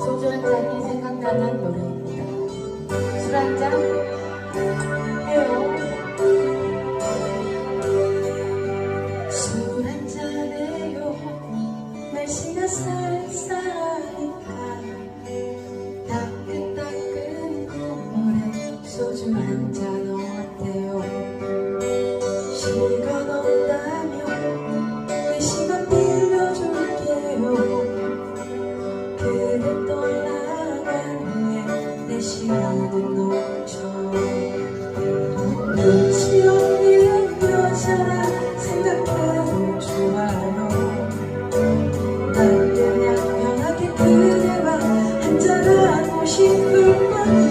소주 한 잔이 생각나는 노래입니다. 술 한 잔 해요. 술 한 잔 해요. 날씨가 쌀쌀하니까 따끈따끈 국물에 소주 한 잔 그대 떠나가네 내 시간은 넘쳐. 눈치 없는 여자라 생각하면 좋아요 난 그냥 편하게 그대와 한잔하고 싶을 만